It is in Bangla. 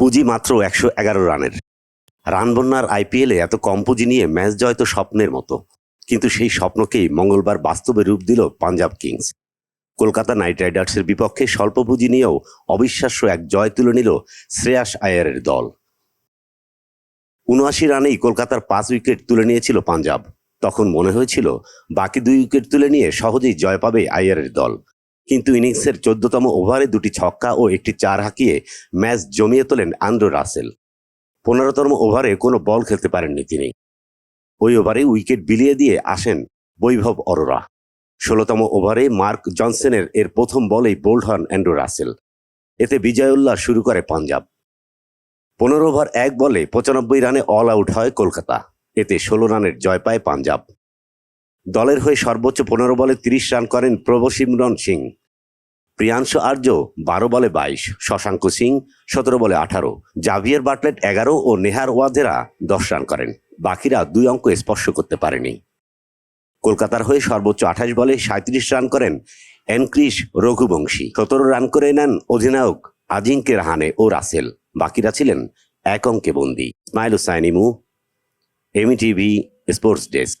পুঁজি মাত্র একশো এগারো রানের। রান বন্যার আইপিএলে এত কম পুঁজি নিয়ে ম্যাচ জয় তো স্বপ্নের মতো। কিন্তু সেই স্বপ্নকেই মঙ্গলবার বাস্তবে রূপ দিল পাঞ্জাব কিংস। কলকাতা নাইট রাইডার্সের বিপক্ষে স্বল্প পুঁজি নিয়েও অবিশ্বাস্য এক জয় তুলে নিল শ্রেয়াস আয়ারের দল। উনআশি রানেই কলকাতার পাঁচ উইকেট তুলে নিয়েছিল পাঞ্জাব। তখন মনে হয়েছিল বাকি দুই উইকেট তুলে নিয়ে সহজেই জয় পাবে আয়ারের দল। কিন্তু ইনিংসের চোদ্দতম ওভারে দুটি ছক্কা ও একটি চার হাঁকিয়ে ম্যাচ জমিয়ে তোলেন আন্দ্রো রাসেল। পনেরোতম ওভারে কোনো বল খেলতে পারেননি তিনি। ওই ওভারে উইকেট বিলিয়ে দিয়ে আসেন বৈভব অরোরা। ষোলোতম ওভারে মার্ক জনসনের এর প্রথম বলেই বোল্ড হন অ্যান্ড্রু রাসেল। এতে বিজয় উল্লাস শুরু করে পাঞ্জাব। পনেরো ওভার এক বলে পঁচানব্বই রানে অল আউট হয় কলকাতা। এতে ষোলো রানের জয় পায় পাঞ্জাব। দলের হয়ে সর্বোচ্চ পনেরো বলে তিরিশ রান করেন প্রভসিমরন সিং। প্রিয়াংশু আর্য, বারো বলে বাইশ, শশাঙ্ক সিং, সতেরো বলে আঠারো, জাভিয়ার বাটলেট এগারো ও নেহার ওয়াজেরা দশ রান করেন। বাকিরা দুই অঙ্ক স্পর্শ করতে পারেনি। কলকাতার হয়ে সর্বোচ্চ আঠাশ বলে সাঁত্রিশ রান করেন এনক্রিস রঘুবংশী। সতেরো রান করে নেন অধিনায়ক আজিঙ্কে রাহানে ও রাসেল। বাকিরা ছিলেন এক অঙ্কে বন্দি। স্মাইল সাইনিমু এমি টিভি স্পোর্টস ডেস্ক।